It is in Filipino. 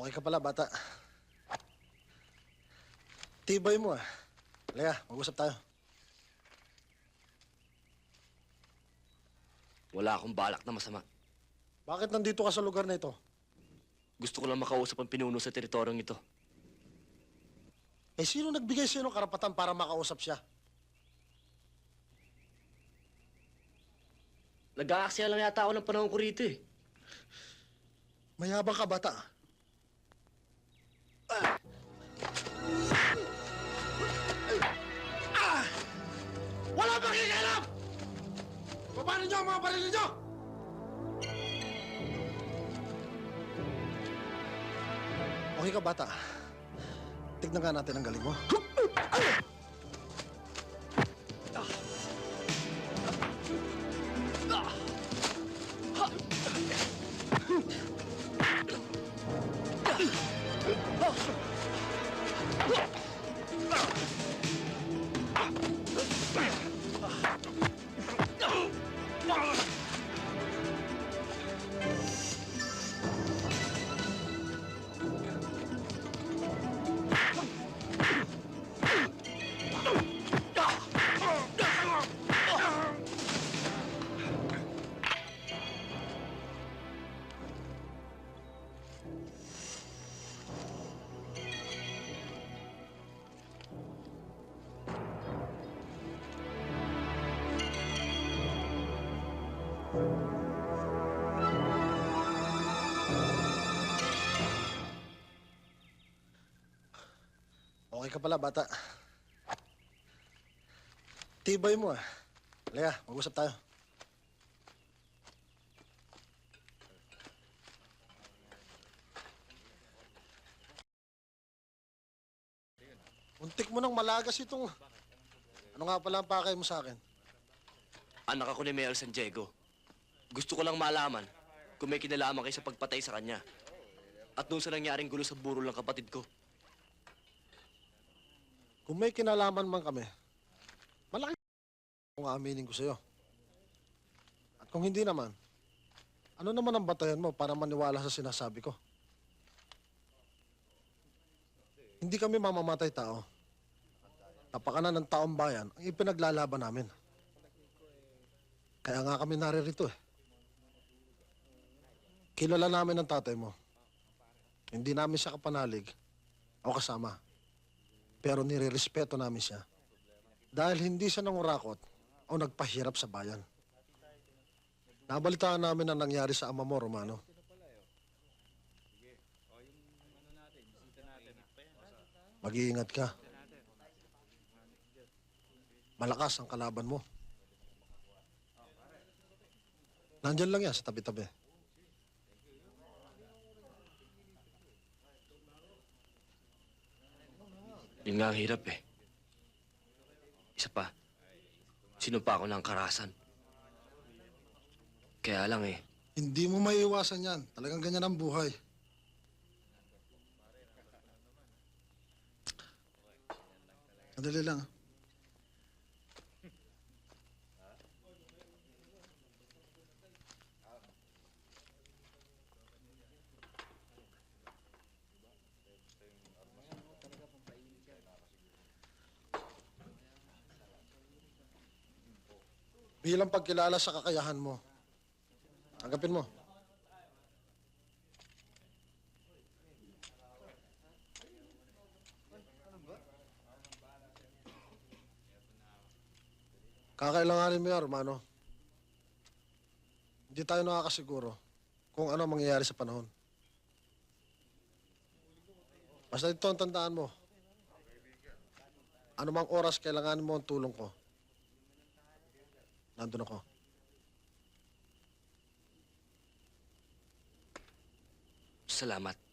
Okay ka pala, bata. Tibay mo ah. Halika, mag-usap tayo. Wala akong balak na masama. Bakit nandito ka sa lugar na ito? Gusto ko lang makausap ang pinuno sa teritoryong ito. Eh, sino nagbigay sa'yo ng karapatan para makausap siya? Nag-aaksaya lang yata ako ng panahon ko rito eh. Mayabang ka, bata. Ah! Wala bang kikialam! Paano niyo ang mga baril niyo? Okay ka, bata. Tignan nga natin ang galing mo. Oh! Okay ka pala, bata. Tibay mo ah. Halika, mag-usap tayo. Untik mo nang malagas itong... Ano nga pala ang pakay mo sa akin? Anak ako ni Mayor San Diego. Gusto ko lang malaman kung may kinalaman kayo sa pagpatay sa kanya. At doon sa nangyaring gulo sa buro ng kapatid ko. Kung may kinalaman man kami, malaki kung aaminin ko sa'yo. At kung hindi naman, ano naman ang batayan mo para maniwala sa sinasabi ko? Hindi kami mamamatay tao. Napakanan ng taong bayan ang ipinaglalaban namin. Kaya nga kami naririto eh. Kilala namin ang tatay mo. Hindi namin siya kapanalig o kasama. Pero nirerespeto namin siya. Dahil hindi siya nangurakot o nagpahirap sa bayan. Nabalitaan namin ang nangyari sa ama mo, Romano. Mag-iingat ka. Malakas ang kalaban mo. Nandyan lang yan sa tabi-tabi. Yun nga ang hirap eh. Isa pa, sinumpa ako ng karasan. Kaya lang eh, Hindi mo maiiwasan yan. Talagang ganyan ang buhay. Sandali lang. ah. Bilang pagkilala sa kakayahan mo, tanggapin mo. Kakailanganin mo yan, Romano. Hindi tayo nakakasiguro kung ano ang mangyayari sa panahon. Basta ito ang tandaan mo. Ano mang oras kailanganin mo ang tulong ko. Nandun ako. salamat.